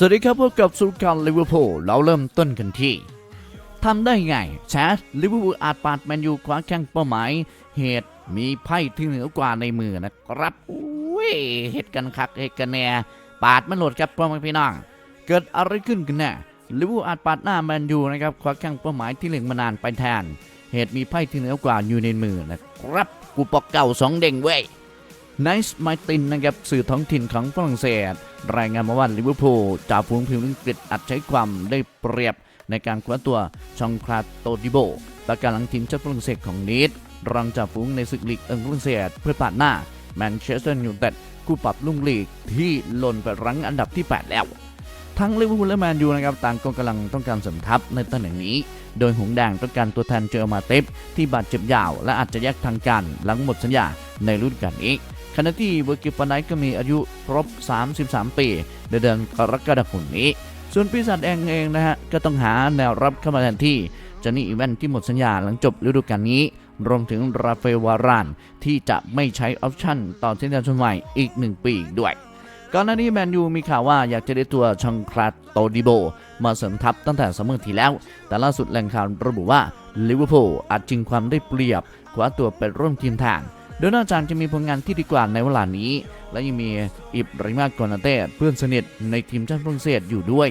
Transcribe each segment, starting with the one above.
สวัสดีครับพบกับสุรการลิเวอร์พูลเราเริ่มต้นกันที่ทำได้ไงแชทลิเวอร์พูลอาจปาดแมนยูคว้าแข้งเป้าหมาย เหตุมีไพ่ที่เหนือกว่าในมือนะครับอุ้ยเหตุกันคักเหตุกันแน่ปาดมันหลดครับพ่อแม่พี่น้อง เกิดอะไรขึ้นกันแน่ลิเวอร์พูลอาจปาดหน้าแมนยูนะครับคว้าแข้งเป้าหมายที่เหลืองมานานไปแทน เหตุมีไพ่ที่เหนือกว่าอยู่ในมือนะครับกูปอกเก่าสองเด้งเว้ย ไนส์มาตินนะครับสื่อท้องถิ่นของฝรั่งเศส รายงานมาว่าลิเวอร์พูลจ่าฝูงพิมพ์อังกฤษอาจใช้ความได้เปรียบในการคว้าตัวชองคราโตดิโบประการหลังทีมชาติฝรั่งเศสของนีดรองจ่าฝูงในศึกลีกเอิงฝรั่งเศสเพื่อปาดหน้าแมนเชสเตอร์ยูไนเต็ดคู่ปรับลุ่งลีกที่หล่นไปรั้งอันดับที่ 8 แล้ว ทั้งลิเวอร์พูลและแมนยูนะครับต่างก็กำลังต้องการสมทัพในตำแหน่งนี้ โดยหงแดงต้องการตัวแทนเจอมาเต็บที่บาดเจ็บยาว และอาจจะแยกทางกันหลังหมดสัญญาในฤดูกาลนี้ ขณะที่เวอร์กิฟฟานไนก็มีอายุครบ 33 ปีในเดือนกรกฎาคมนี้ ส่วนปีศาจแดงเองนะฮะ ก็ต้องหาแนวรับเข้ามาแทนที่จอนี่อีแวนที่หมดสัญญาหลังจบฤดูกาลนี้ รวมถึงราเอลวาราน ที่จะไม่ใช้ออปชั่นต่อสัญญาชนใหม่อีก 1ปีอีด้วยก่อนหน้านี้แมนยูมีข่าวว่าอยากจะได้ตัวชองคลาโตดิโบ มาเสริมทัพตั้งแต่สมอที่แล้ว แต่ล่าสุดแหล่งข่าวระบุว่าลิเวอร์พูลอาจจึงความได้เปรียบคว้าตัวไปร่วมทีมทาง โดยนอกจากจะมีผลงานที่ดีกว่าในเวลานี้ และยังมีอิบราฮิมากอนาเต้เพื่อนสนิทในทีมชาติฝรั่งเศสอยู่ด้วย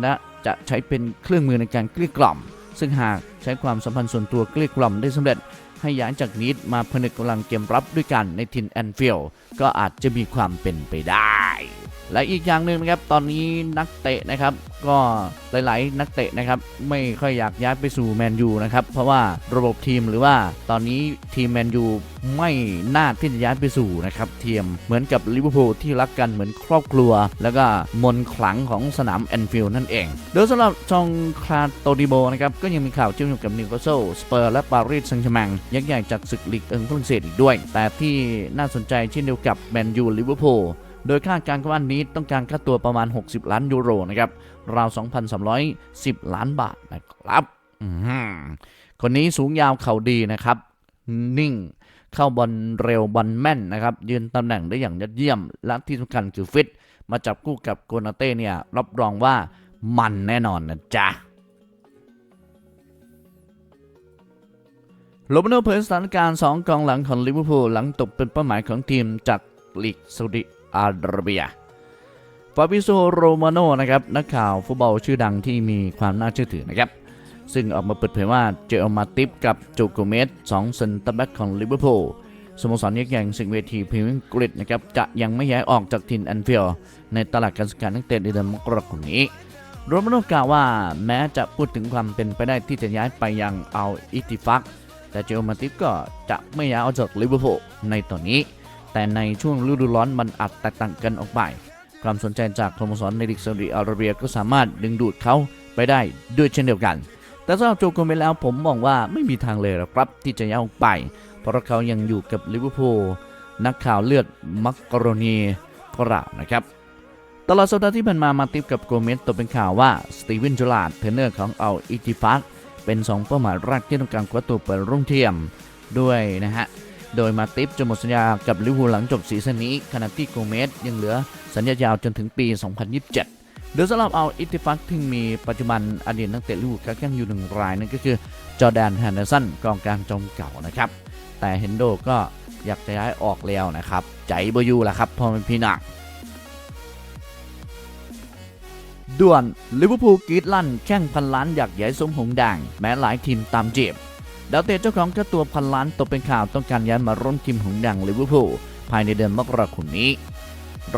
และจะใช้เป็นเครื่องมือในการเกลี้ยกล่อม ซึ่งหากใช้ความสัมพันธ์ส่วนตัวเกลี้ยกล่อมได้สำเร็จ ให้ย้ายจากนีดมาผนึกกำลังเกมรับด้วยกันในทินแอนฟิลก็อาจจะมีความเป็นไปได้ และอีกอย่างหนึ่งนะครับตอนนี้นักเตะนะครับก็หลาย ๆ นักเตะนะครับไม่ค่อยอยากย้ายไปสู่แมนยูนะครับเพราะว่าระบบทีมหรือว่าตอนนี้ทีมแมนยูไม่น่าที่จะย้ายไปสู่นะครับทีมเหมือนกับลิเวอร์พูลที่รักกันเหมือนครอบครัว แล้วก็มนขลังของสนามแอนฟิลด์นั่นเอง โดยสำหรับจองคลาโตดิโบนะครับก็ยังมีข่าวเชื่อมโยงกับนิวคาสเซิลสเปอร์และปารีสแซงต์แชร์แมงยักษ์ใหญ่จากศึกลีกเอิงฝรั่งเศสอีกด้วย แต่ที่น่าสนใจเช่นเดียวกับแมนยูลิเวอร์พูล โดยคาดการณ์ว่านี้ต้องการค่าตัวประมาณ 60 ล้านยูโรนะครับ ราว 2,310 ล้านบาทนะครับคนนี้สูงยาวเข่าดีนะครับ นิ่งเข้าบอลเร็วบอลแม่นนะครับ ยืนตำแหน่งได้อย่างยอดเยี่ยม และที่สำคัญคือฟิต มาจับคู่กับโกนาเต้เนี่ย รับรองว่ามันแน่นอนนะจ๊ะโรเบโนเผยสถานการณ์ 2กองหลังของลิเวอร์พูลหลังตกเป็นเป้าหมายของทีมจากลีกซาอุดิ อาระเบียฟาบิโซโรมาโนนะครับนักข่าวฟุตบอลชื่อดังที่มีความน่าเชื่อถือนะครับ ซึ่งออกมาเปิดเผยว่าเจอมาติฟกับโจโกเมสสองเซนเตอร์แบ็กของลิเวอร์พูลสโมสรยักษ์ใหญ่สิงเวทีพรีเมียร์อังกนะครับจะยังไม่ย้ายออกจากทินแอนฟิลด์ในตลาดการซื้อขายนักเตะในเดือนมกราคมนี้โรมาโนกล่าวว่าแม้จะพูดถึงความเป็นไปได้ที่จะย้ายไปยังอัลอิติฟัก แต่เจอมาติฟก็จะไม่ย้ายออกจากลิเวอร์พูลในตอนนี้ แต่ในช่วงฤดูร้อนมันอาจแตกต่างกันออกไป ความสนใจจากสโมสรในลีกซาอุดิอาระเบียก็สามารถดึงดูดเขาไปได้ด้วยเช่นเดียวกัน แต่สำหรับโจโกเมแล้วผมมองว่าไม่มีทางเลยหรอกครับที่จะย้ายออกไป เพราะเขายังอยู่กับลิเวอร์พูลนักข่าวเลือดมักกะโรนีกล่าวนะครับตลอดสัปดาห์ที่ผ่านมามาติฟกับโกเมสตกเป็นข่าวว่าสตีเวนจูลาดเทรนเนอร์ของอัลอิติฟักเป็น 2 เป้าหมายแรกที่ต้องการคว้าตัวเปิดรุ่งเทียมด้วยนะฮะ โดยมาติฟจะหมดสัญญากับลิเวอร์พูลหลังจบซีซั่นนี้ขณะที่โกเมสยังเหลือสัญญายาวจนถึงปี 2027 โดยสำหรับเอาอิติฟักที่มีปัจจุบันอดีตนักเตะลิเวอร์พูลค้าแข้งอยู่หนึ่งรายนั่นก็คือจอแดนแฮนเดอร์สันกองกลางจอมเก่านะครับ แต่เฮนโดก็อยากจะย้ายออกแล้วนะครับ ใจบอยูแหละครับพอเป็นพี่นักด่วนลิเวอร์พูลกีดลั่นแข่งพันล้านอยากใหญ่สมหงแดงแม้หลายทีมตามจีบ ดาวเตะเจ้าของค่าตัวพันล้านตกเป็นข่าวต้องการย้ายมาร่วมทีมหงแดงลิเวอร์พูลภายในเดือนมกราคมนี้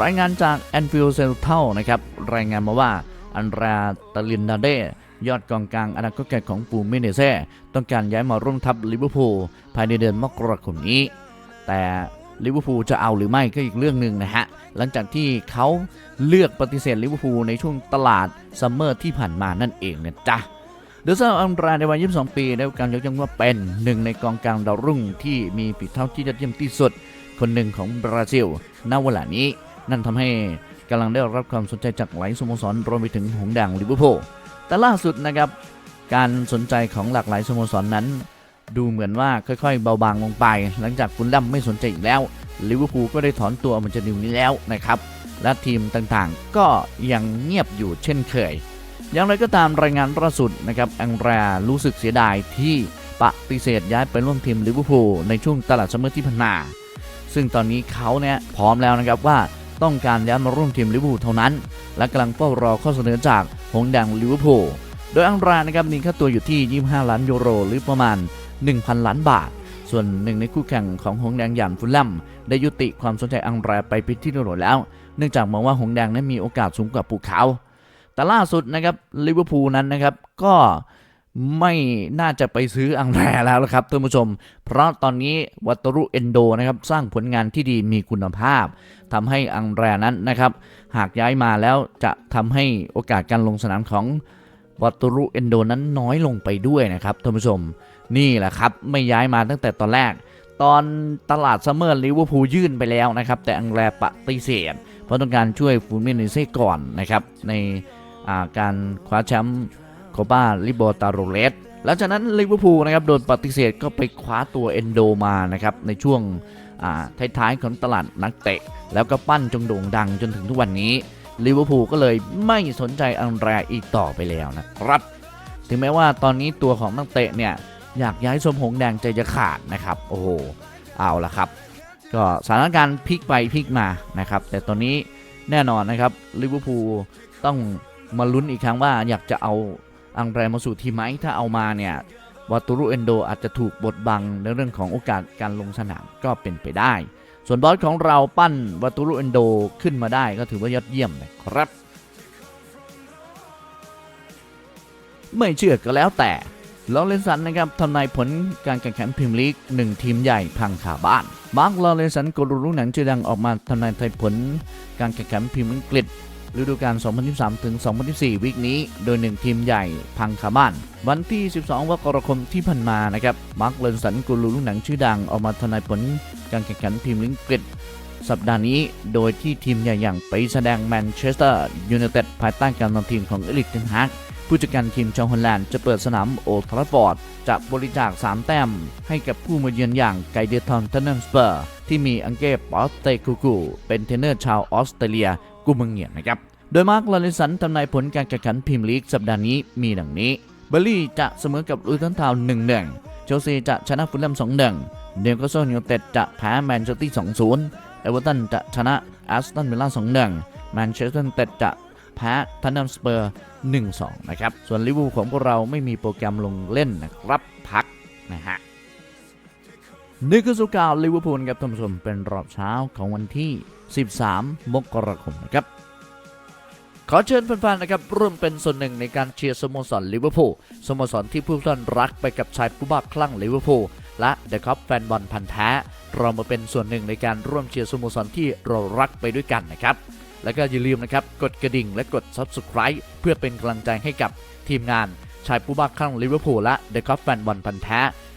รายงานจากแอนฟิลเซลเทลนะครับรายงานมาว่าอันราตาลินดาเดยอดกองกลางอนาคตไกลของปูเมเนเซ่ต้องการย้ายมาร่วมทัพลิเวอร์พูลภายในเดือนมกราคมนี้ แต่ลิเวอร์พูลจะเอาหรือไม่ก็อีกเรื่องหนึ่งนะฮะ หลังจากที่เขาเลือกปฏิเสธลิเวอร์พูลในช่วงตลาดซัมเมอร์ที่ผ่านมานั่นเองนะจ๊ะ เดอะซาอัมราในวัย 22 ปีได้การยกย่องว่าเป็นหนึ่งในกองกลางดาวรุ่งที่มีฝีเท้าที่ยอดเยี่ยมที่สุด คนหนึ่งของบราซิลณเวลานี้ นั่นทำให้กำลังได้รับความสนใจจากหลายสโมสรรวมไปถึงหงส์แดงลิเวอร์พูลแต่ล่าสุดนะครับ การสนใจของหลากหลายสโมสรนนั้น ดูเหมือนว่าค่อยๆ เบาบางลงไป หลังจากฟุลแลมไม่สนใจอีกแล้วลิเวอร์พูลก็ได้ถอนตัวมันจะนิวนี้แล้วนะครับและทีมต่างๆ ก็ยังเงียบอยู่เช่นเคย อย่างไรก็ตามรายงานล่าสุดนะครับแองแรารู้สึกเสียดายที่ปฏิเสธย้ายไปร่วมทีมลิเวอร์พูลในช่วงตลาดซัมเมอร์ที่ผ่านมาซึ่งตอนนี้เขาเนี่ยพร้อมแล้วนะครับว่าต้องการย้ายมาร่วมทีมลิเวอร์พูลเท่านั้น และกำลังเฝ้ารอข้อเสนอจากหงแดงลิเวอร์พูลโดยอังรานะครับมีค่าตัวอยู่ที่ 25 ล้านยูโรหรือประมาณ 1,000 ล้านบาท ส่วนหนึ่งในคู่แข่งของหงแดงอย่างฟุลแลมได้ยุติความสนใจอังราไปเป็นที่เรียบร้อยแล้ว เนื่องจากมองว่าหงแดงนั้นมีโอกาสสูงกว่าภูเขา แต่ล่าสุดนะครับลิเวอร์พูลนั้นนะครับก็ไม่น่าจะไปซื้ออังแรแล้วละครับท่านผู้ชม เพราะตอนนี้วัตรุเอนโดนะครับสร้างผลงานที่ดีมีคุณภาพทำให้อังแรนั้นนะครับ หากย้ายมาแล้วจะทำให้โอกาสการลงสนามของวัตรุเอนโดนั้นน้อยลงไปด้วยนะครับท่านผู้ชม นี่แหละครับไม่ย้ายมาตั้งแต่ตอนแรก ตอนตลาดซัมเมอร์ลิเวอร์พูลยื่นไปแล้วนะครับ แต่อังแรปฏิเสธเพราะต้องการช่วยฟูมิเนเซ่ก่อนนะครับใน การคว้าแชมป์โคปาลิโบตาโรเลสหลังจากนั้นลิเวอร์พูลนะครับโดนปฏิเสธก็ไปคว้าตัวเอนโดมานะครับในช่วงท้ายๆของตลาดนักเตะ แล้วก็ปั้นจงโด่งดังจนถึงทุกวันนี้ลิเวอร์พูลก็เลยไม่สนใจอังแรอีกต่อไปแล้วนะครับ ถึงแม้ว่าตอนนี้ตัวของนักเตะเนี่ยอยากย้ายสมหงแดงใจจะขาดนะครับ โอ้โห เอาละครับ ก็สถานการณ์พลิกไปพลิกมานะครับ แต่ตอนนี้แน่นอนนะครับลิเวอร์พูลต้อง มาลุ้นอีกครั้งว่าอยากจะเอาอังแรมาสู่ทีมไหมถ้าเอามาเนี่ยวัตุรุเอนโดอาจจะถูกบดบังในเรื่องของโอกาสการลงสนามก็เป็นไปได้ ส่วนบอสของเราปั้นวัตุรุเอนโดขึ้นมาได้ก็ถือว่ายอดเยี่ยมนะครับ ไม่เชื่อก็แล้วแต่ลอเรนสันนะครับทำนายผลการแข่งขันพรีเมียร์ลีกหนึ่งทีมใหญ่พังขาบ้าน มาร์คลอเรนสันกูรูหนังชื่อดังออกมาทำนายทายผลการแข่งขันพรีเมียร์ลีกอังก ฤดูกาล 2013ถึง 2014วิกนี้ โดยหนึ่งทีมใหญ่พังขาบ้าน วันที่ 12 มกราคมที่ผ่านมานะครับมาร์คเรนสันกูรูหนังชื่อดังออกมาทำนายผลการแข่งขันพรีเมียร์ลีกอังกฤษสัปดาห์นี้โดยที่ทีมใหญ่อย่างไปแสดงแมนเชสเตอร์ยูไนเต็ดภายใต้การนำทีมของเอริกเทนฮากผู้จัดการทีมชาวฮอลแลนด์จะเปิดสนามโอทราฟฟอร์ด จะบริจาค 3 แต้ม ให้กับผู้มาเยือนอย่างไกเดทอนเทนเนมสเปอร์ ที่มีอังเก้ปอสเตคูกูเป็นเทรนเนอร์ชาวออสเตรเลีย กูเมืองเงียนนะครับ โดยมาร์คลารนสันทำนายผลการแข่งขันพรีเมียร์ลีกสัปดาห์นี้มีดังนี้เบอร์ลี่จะเสมอกับลูตันทาวน์1-1เชลซีจะชนะฟุตแลม2-1เนวคาสเซิลยูไนเต็ดจะแพ้แมนเชสเตอร์2-0เอเวอร์ตันจะชนะแอสตันวิลล่า2-1แมนเชสเตอร์ยูไนเต็ดจะแพ้ทันนัมสเปอร์1-2 นะครับ ส่วนลิเวอร์พูลของพวกเราไม่มีโปรแกรมลงเล่นนะครับ พักนะฮะ นี่คือสุกาวลิเวอร์พูลครับท่านผู้ชมเป็นรอบเช้าของวันที่ 13 มกราคมนะครับขอเชิญแฟนๆนะครับร่วมเป็นส่วนหนึ่งในการเชียร์สโมสรลิเวอร์พูลสโมสรที่ผู้ท่านรักไปกับชายผู้บ้าคลั่งลิเวอร์พูลและเดอะคัพแฟนบอลพันธ์แท้ เรามาเป็นส่วนหนึ่งในการร่วมเชียร์สโมสรที่เรารักไปด้วยกันนะครับ แล้วก็อย่าลืมนะครับกดกระดิ่งและกด Subscribe เพื่อเป็นกำลังใจให้กับทีมงานชายผู้บ้าคลั่งลิเวอร์พูลและเดอะคัพแฟนบอลพันธ์แท้